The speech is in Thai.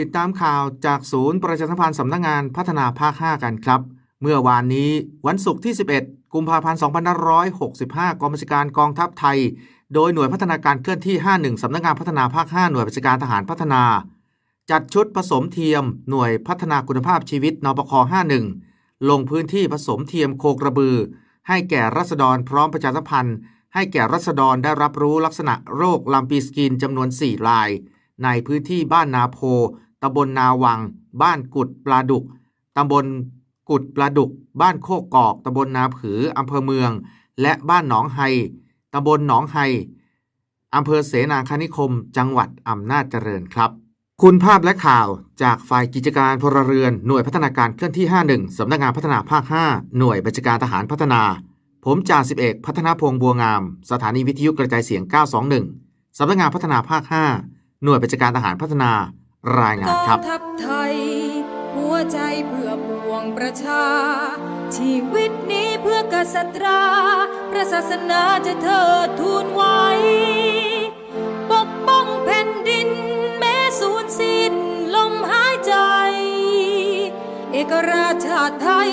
ติดตามข่าวจากศูนย์ประชาสัมพันธ์สำนักงานพัฒนาภาค 5 กันครับ เมื่อวานนี้วันศุกร์ที่ 11 กุมภาพันธ์ 2565 กองบัญชาการกองทัพไทย โดยหน่วยพัฒนาการเคลื่อนที่ 51 สำนักงานพัฒนาภาค 5 หน่วยบัญชาการทหารพัฒนา จัดชุดผสมเทียม หน่วยพัฒนาคุณภาพชีวิตนปค51 ลงพื้นที่ผสมเทียมโคกระบือ ให้แก่รัษฎรพร้อมประชาสัมพันธ์ ให้แก่รัษฎรได้รับรู้ลักษณะโรคลำปีสกินจำนวน 4 ราย ในพื้นที่บ้านนาโพตำบลนาวัง บ้านกุดปลาดุกตำบลกุดปลาดุก บ้านโคกกอกตำบลนาผืออำเภอเมือง และบ้านหนองไฮตำบลหนองไฮอำเภอเสนาคณิคม จังหวัดอำนาจเจริญครับ คุณภาพและข่าวจากฝ่ายกิจการพลเรือนหน่วยพัฒนาการเคลื่อนที่ 51 สำนักงานพัฒนาภาค 5 หน่วยบัญชาการทหารพัฒนา ผมจ่าสิบเอกพัฒนาพงษ์บัวงาม สถานีวิทยุกระจายเสียง 921 สำนักงานพัฒนาภาค 5 หน่วยบัญชาการทหารพัฒนารายงานครับทัพไทย หัวใจเพื่อปวงประชา ชีวิตนี้เพื่อกษัตราพระศาสนาจะเทิดทูนไว้ ปกป้องแผ่นดิน แม้สูญสิ้นลมหายใจ เอกราชชาติไทย